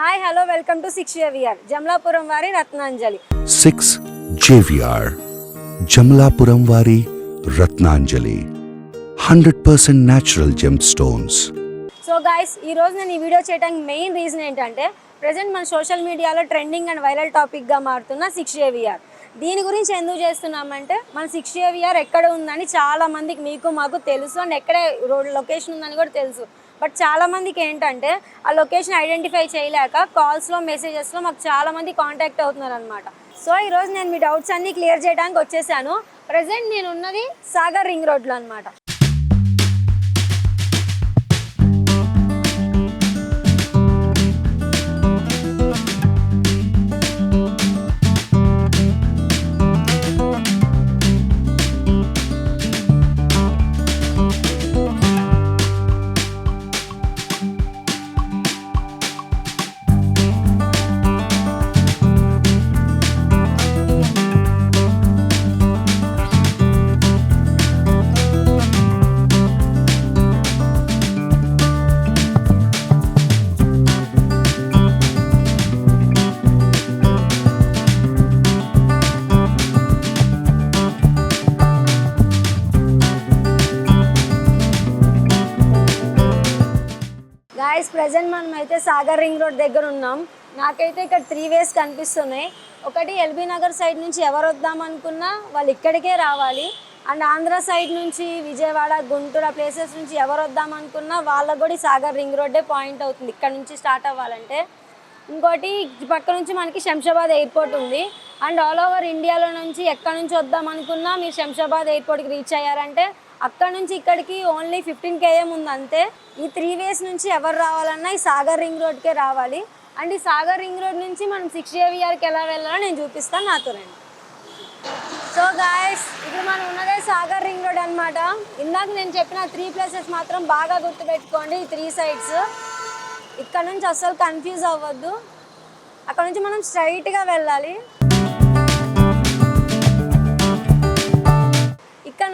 Hi hello welcome to six VR Jamalapuram వారి Ratnanjali six JVR Jamalapuram వారి Ratnanjali hundred percent natural gem stones so guys ఈ రోజు నేను ఈ వీడియో చేయడానికి మెయిన్ రీజన్ ఏంటంటే ప్రజెంట్ మన సోషల్ మీడియాలో ట్రెండింగ్ అండ్ వైరల్ టాపిక్గా మారుతున్న సిక్స్ విఆర్ దీని గురించి ఎందుకు చేస్తున్నామంటే మన సిక్స్ ఏవిఆర్ ఎక్కడ ఉందని చాలా మందికి మీకు మాకు తెలుసు. అండ్ ఎక్కడ రోడ్ లొకేషన్ ఉందని కూడా తెలుసు. బట్ చాలా మందికి ఏంటంటే ఆ లొకేషన్ ఐడెంటిఫై చేయలేక కాల్స్లో మెసేజెస్లో మాకు చాలా మంది కాంటాక్ట్ అవుతున్నారు అనమాట సో ఈరోజు నేను మీ డౌట్స్ అన్నీ క్లియర్ చేయడానికి వచ్చేసాను. ప్రజెంట్ నేను ఉన్నది సాగర్ రింగ్ రోడ్లో అనమాట గైస్ ప్రజెంట్ మనం అయితే సాగర్ రింగ్ రోడ్ దగ్గర ఉన్నాం. నాకైతే ఇక్కడ త్రీ వేస్ కనిపిస్తున్నాయి. ఒకటి ఎల్బీ నగర్ సైడ్ నుంచి ఎవరు వద్దాం అనుకున్నా వాళ్ళు ఇక్కడికే రావాలి. అండ్ ఆంధ్ర సైడ్ నుంచి విజయవాడ గుంటూరు ఆ ప్లేసెస్ నుంచి ఎవరు వద్దాం అనుకున్నా వాళ్ళకు కూడా సాగర్ రింగ్ రోడ్డే పాయింట్ అవుతుంది. ఇక్కడ నుంచి స్టార్ట్ అవ్వాలంటే. ఇంకోటి పక్క నుంచి మనకి శంషాబాద్ ఎయిర్పోర్ట్ ఉంది. అండ్ ఆల్ ఓవర్ ఇండియాలో నుంచి ఎక్కడి నుంచి వద్దాం అనుకున్నా మీరు శంషాబాద్ ఎయిర్పోర్ట్కి రీచ్ అయ్యారంటే అక్కడ నుంచి ఇక్కడికి ఓన్లీ ఫిఫ్టీన్ కేఎం ఉంది అంతే. ఈ త్రీ వేస్ నుంచి ఎవరు రావాలన్నా ఈ సాగర్ రింగ్ రోడ్కే రావాలి. అండ్ ఈ సాగర్ రింగ్ రోడ్ నుంచి మనం సిక్స్ ఏవిఆర్కి ఎలా వెళ్ళాలో నేను చూపిస్తాను నాతో రండి. సో గాయస్ ఇప్పుడు మనం ఉన్నదే సాగర్ రింగ్ రోడ్ అనమాట ఇందాక నేను చెప్పిన త్రీ ప్లేసెస్ మాత్రం బాగా గుర్తుపెట్టుకోండి ఈ త్రీ సైడ్స్ ఇక్కడ నుంచి అస్సలు కన్ఫ్యూజ్ అవ్వద్దు. అక్కడ నుంచి మనం స్ట్రైట్గా వెళ్ళాలి.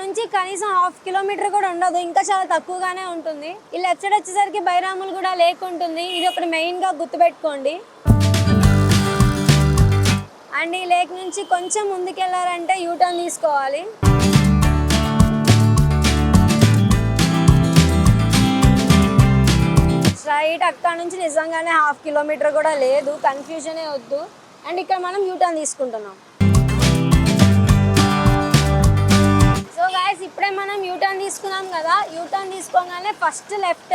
నుంచి కనీసం హాఫ్ కిలోమీటర్ కూడా ఉండదు. ఇంకా చాలా తక్కువగానే ఉంటుంది. ఈ లెఫ్ట్ సైడ్ వచ్చేసరికి బైరాములు కూడా లేక్ ఉంటుంది. ఇది ఒకటి మెయిన్గా గుర్తుపెట్టుకోండి. అండ్ ఈ లేక్ నుంచి కొంచెం ముందుకెళ్ళారంటే యూటర్న్ తీసుకోవాలి. స్ట్రైట్ అక్కడ నుంచి నిజంగానే హాఫ్ కిలోమీటర్ కూడా లేదు. కన్ఫ్యూజనే వద్దు. అండ్ ఇక్కడ మనం యూటర్న్ తీసుకుంటున్నాం. సో గాయస్ ఇప్పుడే మనం యూటర్న్ తీసుకున్నాం కదా. యూటర్న్ తీసుకోగానే ఫస్ట్ లెఫ్ట్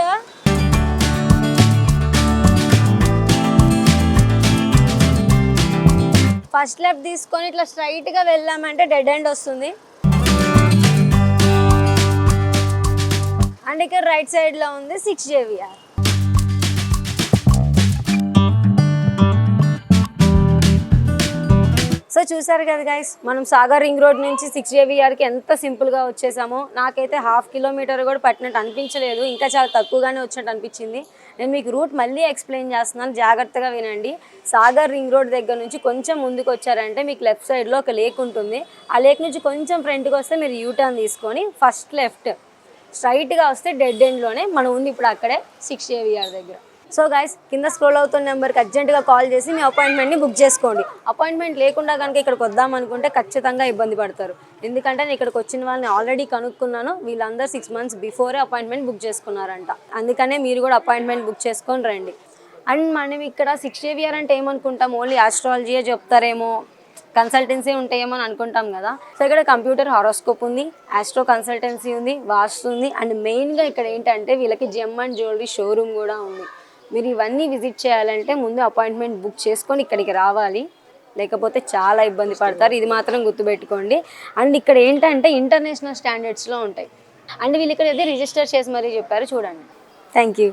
ఫస్ట్ లెఫ్ట్ తీసుకొని ఇట్లా స్ట్రైట్గా వెళ్ళామంటే డెడ్ ఎండ్ వస్తుంది. అండ్ ఇక్కడ రైట్ సైడ్లో ఉంది సిక్స్ జేవిఆర్ చూసారు కదా గైస్ మనం సాగర్ రింగ్ రోడ్ నుంచి సిక్స్ జేవిఆర్కి ఎంత సింపుల్గా వచ్చేసామో నాకైతే హాఫ్ కిలోమీటర్ కూడా పట్టినట్టు అనిపించలేదు ఇంకా చాలా తక్కువగానే వచ్చినట్టు అనిపించింది. నేను మీకు రూట్ మళ్ళీ ఎక్స్ప్లెయిన్ చేస్తున్నాను జాగ్రత్తగా వినండి. సాగర్ రింగ్ రోడ్ దగ్గర నుంచి కొంచెం ముందుకు వచ్చారంటే మీకు లెఫ్ట్ సైడ్లో ఒక లేక్ ఉంటుంది. ఆ లేక్ నుంచి కొంచెం ఫ్రంట్కి వస్తే మీరు యూటర్న్ తీసుకొని ఫస్ట్ లెఫ్ట్ స్ట్రైట్గా వస్తే డెడ్ ఎండ్లోనే మనం ఉంది ఇప్పుడు అక్కడే సిక్స్ జేవిఆర్ దగ్గర. సో గైస్ కింద స్క్రోల్ అవుతున్న నెంబర్కి అర్జెంటుగా కాల్ చేసి మీ అపాయింట్మెంట్ని బుక్ చేసుకోండి. అపాయింట్మెంట్ లేకుండా కనుక ఇక్కడికి వద్దాం అనుకుంటే ఖచ్చితంగా ఇబ్బంది పడతారు. ఎందుకంటే నేను ఇక్కడికి వచ్చిన వాళ్ళని ఆల్రెడీ కనుక్కున్నాను. వీళ్ళందరూ సిక్స్ మంత్స్ బిఫోరే అపాయింట్మెంట్ బుక్ చేసుకున్నారంట. అందుకనే మీరు కూడా అపాయింట్మెంట్ బుక్ చేసుకొని రండి. అండ్ మనం ఇక్కడ సిక్స్ ఏవియర్ అంటే ఏమనుకుంటాం? ఓన్లీ ఆస్ట్రాలజీయే చెప్తారేమో? కన్సల్టెన్సీ ఉంటాయేమో అని అనుకుంటాం కదా. సో ఇక్కడ కంప్యూటర్ హారోస్కోప్ ఉంది ఆస్ట్రో కన్సల్టెన్సీ ఉంది వాస్తు ఉంది. అండ్ మెయిన్గా ఇక్కడ ఏంటంటే వీళ్ళకి జెమ్ అండ్ జ్యువెలరీ షోరూమ్ కూడా ఉంది. మీరు ఇవన్నీ విజిట్ చేయాలంటే ముందు అపాయింట్మెంట్ బుక్ చేసుకొని ఇక్కడికి రావాలి. లేకపోతే చాలా ఇబ్బంది పడతారు. ఇది మాత్రం గుర్తుపెట్టుకోండి. అండ్ ఇక్కడ ఏంటంటే ఇంటర్నేషనల్ స్టాండర్డ్స్లో ఉంటాయి. అండ్ వీళ్ళు ఇక్కడ అయితే రిజిస్టర్ చేసి మరీ చెప్పారు. చూడండి. Thank you